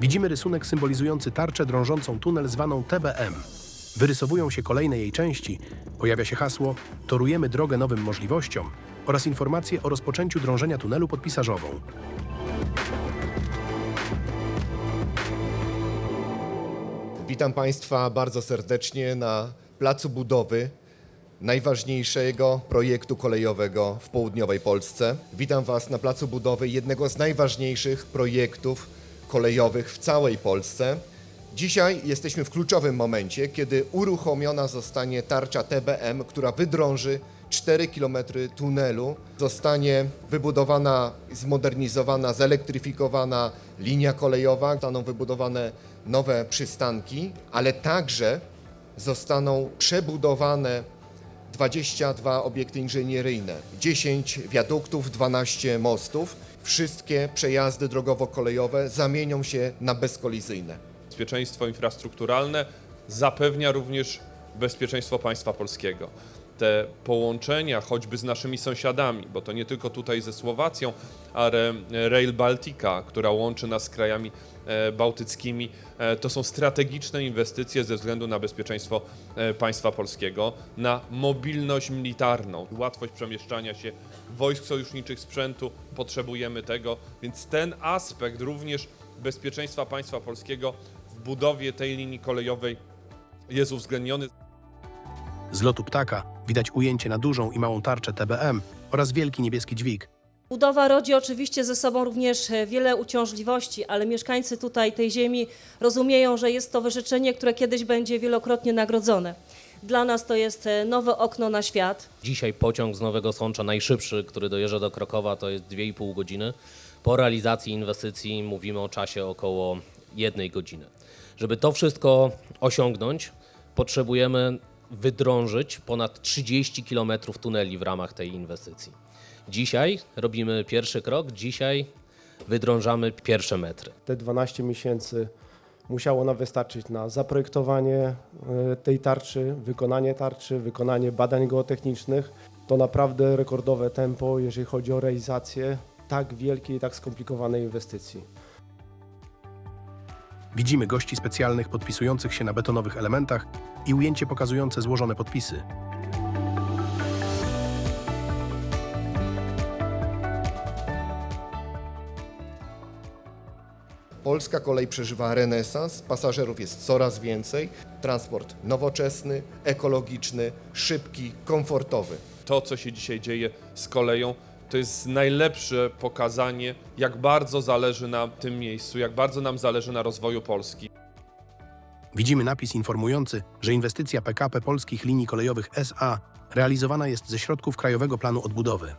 Widzimy rysunek symbolizujący tarczę drążącą tunel zwaną TBM. Wyrysowują się kolejne jej części, pojawia się hasło Torujemy drogę nowym możliwościom oraz informacje o rozpoczęciu drążenia tunelu pod Pisarzową. Witam Państwa bardzo serdecznie na placu budowy najważniejszego projektu kolejowego w południowej Polsce. Witam Was na placu budowy jednego z najważniejszych projektów kolejowych w całej Polsce. Dzisiaj jesteśmy w kluczowym momencie, kiedy uruchomiona zostanie tarcza TBM, która wydrąży 4 km tunelu. Zostanie wybudowana, zmodernizowana, zelektryfikowana linia kolejowa, zostaną wybudowane nowe przystanki, ale także zostaną przebudowane 22 obiekty inżynieryjne, 10 wiaduktów, 12 mostów. Wszystkie przejazdy drogowo-kolejowe zamienią się na bezkolizyjne. Bezpieczeństwo infrastrukturalne zapewnia również bezpieczeństwo państwa polskiego. Te połączenia, choćby z naszymi sąsiadami, bo to nie tylko tutaj ze Słowacją, ale Rail Baltica, która łączy nas z krajami e, bałtyckimi, e, to są strategiczne inwestycje ze względu na bezpieczeństwo e, państwa polskiego, na mobilność militarną, łatwość przemieszczania się wojsk sojuszniczych, sprzętu, potrzebujemy tego, więc ten aspekt również bezpieczeństwa państwa polskiego w budowie tej linii kolejowej jest uwzględniony. Z lotu ptaka widać ujęcie na dużą i małą tarczę TBM oraz wielki niebieski dźwig. Budowa rodzi oczywiście ze sobą również e, wiele uciążliwości, ale mieszkańcy tutaj tej ziemi rozumieją, że jest to wyrzeczenie, które kiedyś będzie wielokrotnie nagrodzone. Dla nas to jest e, nowe okno na świat. Dzisiaj pociąg z Nowego Sącza najszybszy, który dojeżdża do Krakowa, to jest 2,5 godziny. Po realizacji inwestycji mówimy o czasie około jednej godziny. Żeby to wszystko osiągnąć, potrzebujemy wydrążyć ponad 30 km tuneli w ramach tej inwestycji. Dzisiaj robimy pierwszy krok, dzisiaj wydrążamy pierwsze metry. te 12 miesięcy musiało nam wystarczyć na zaprojektowanie e, tej tarczy, wykonanie tarczy, wykonanie badań geotechnicznych. To naprawdę rekordowe tempo, jeżeli chodzi o realizację tak wielkiej i tak skomplikowanej inwestycji. Widzimy gości specjalnych podpisujących się na betonowych elementach i ujęcie pokazujące złożone podpisy. Polska kolej przeżywa renesans, pasażerów jest coraz więcej, transport nowoczesny, ekologiczny, szybki, komfortowy. To, co się dzisiaj dzieje z koleją, to jest najlepsze pokazanie, jak bardzo zależy nam tym miejscu, jak bardzo nam zależy na rozwoju Polski. Widzimy napis informujący, że inwestycja PKP Polskich Linii Kolejowych SA realizowana jest ze środków Krajowego Planu Odbudowy.